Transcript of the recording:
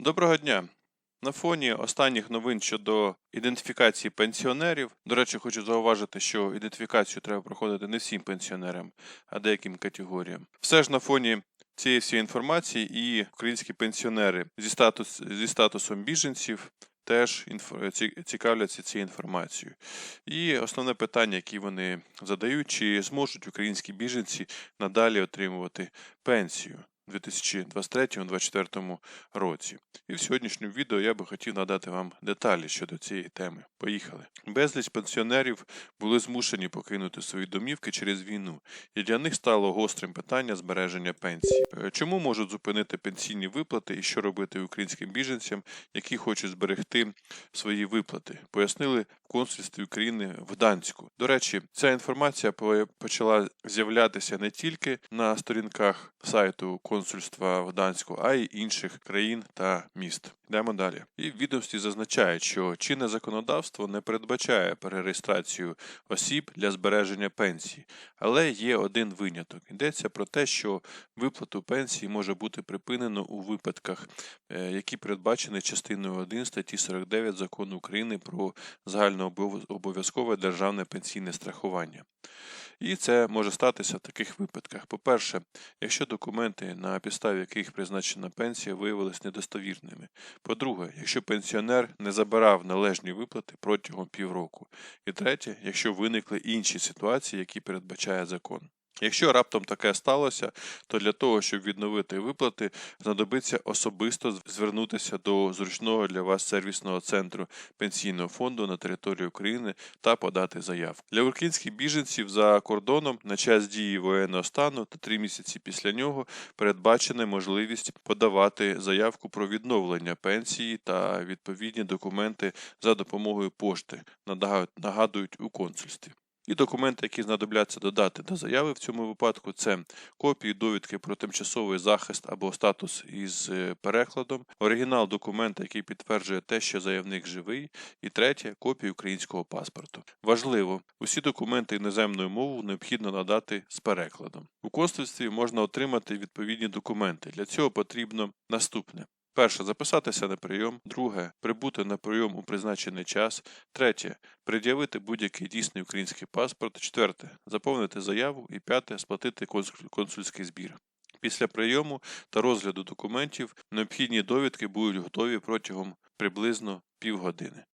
Доброго дня! На фоні останніх новин щодо ідентифікації пенсіонерів, до речі, хочу зауважити, що ідентифікацію треба проходити не всім пенсіонерам, а деяким категоріям. Все ж на фоні цієї всієї інформації і українські пенсіонери зі, статус, зі статусом біженців теж цікавляться цією інформацією. І основне питання, яке вони задають, чи зможуть українські біженці надалі отримувати пенсію 2023-2024 році. І в сьогоднішньому відео я би хотів надати вам деталі щодо цієї теми. Поїхали. Безліч пенсіонерів були змушені покинути свої домівки через війну, і для них стало гострим питання збереження пенсії. Е, Чому можуть зупинити пенсійні виплати і що робити українським біженцям, які хочуть зберегти свої виплати? Пояснили консульстві України в Данську. До речі, ця інформація по- почала з'являтися не тільки на сторінках сайту консульства в Данську, а й інших країн та міст. Йдемо далі. І в відомстві зазначають, що чинне законодавство не передбачає перереєстрацію осіб для збереження пенсії, але є один виняток. Йдеться про те, що виплату пенсії може бути припинено у випадках, е, які передбачені частиною 1 статті 49 закону України про загальнообов'язкове державне пенсійне страхування. І це може статися в таких випадках. По-перше, якщо документи, на підставі яких призначена пенсія, виявилися недостовірними. По-друге, якщо пенсіонер не забирав належні виплати протягом півроку. І третє, якщо виникли інші ситуації, які передбачає закон. Якщо раптом таке сталося, то для того, щоб відновити виплати, знадобиться особисто звернутися до зручного для вас сервісного центру пенсійного фонду на території України та подати заявку. Для українських біженців за кордоном на час дії воєнного стану та три місяці після нього передбачена можливість подавати заявку про відновлення пенсії та відповідні документи за допомогою пошти, нагадують у консульстві. І документи, які знадобляться додати до заяви в цьому випадку, це копії довідки про тимчасовий захист або статус із е, перекладом, оригінал документа, який підтверджує те, що заявник живий, і третє копію українського паспорту. Важливо, усі документи іноземною мовою необхідно надати з перекладом. У консульстві можна отримати відповідні документи. Для цього потрібно наступне. Перше записатися на прийом, друге прибути на прийом у призначений час, третє пред'явити будь-який дійсний український паспорт, четверте заповнити заяву і п'яте сплатити консульський збір. Після прийому та розгляду документів необхідні довідки будуть готові протягом приблизно півгодини.